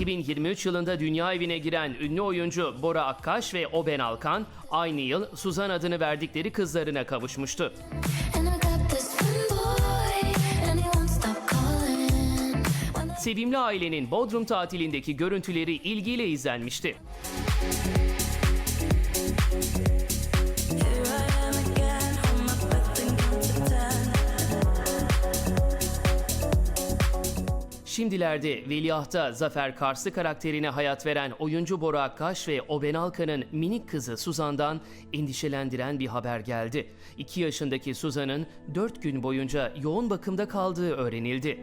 2023 yılında dünya evine giren ünlü oyuncu Bora Akkaş ve Oben Alkan aynı yıl Suzan adını verdikleri kızlarına kavuşmuştu. Sevimli ailenin Bodrum tatilindeki görüntüleri ilgiyle izlenmişti. Şimdilerde Veliaht'ta Zafer Karslı karakterine hayat veren oyuncu Bora Akkaş ve Oben Alkan'ın minik kızı Suzan'dan endişelendiren bir haber geldi. 2 yaşındaki Suzan'ın 4 gün boyunca yoğun bakımda kaldığı öğrenildi.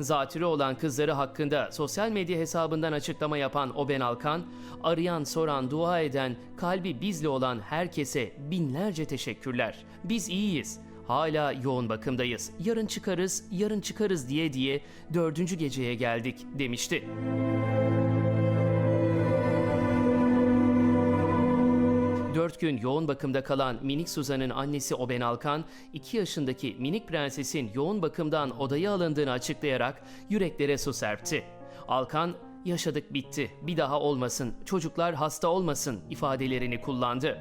Zatürre olan kızları hakkında sosyal medya hesabından açıklama yapan Oben Alkan, arayan, soran, dua eden, kalbi bizle olan herkese binlerce teşekkürler. Biz iyiyiz. Hala yoğun bakımdayız. Yarın çıkarız, yarın çıkarız diye diye dördüncü geceye geldik demişti. Dört gün yoğun bakımda kalan minik Suzan'ın annesi Oben Alkan, 2 yaşındaki minik prensesin yoğun bakımdan odaya alındığını açıklayarak yüreklere su serpti. Alkan, yaşadık bitti, bir daha olmasın, çocuklar hasta olmasın ifadelerini kullandı.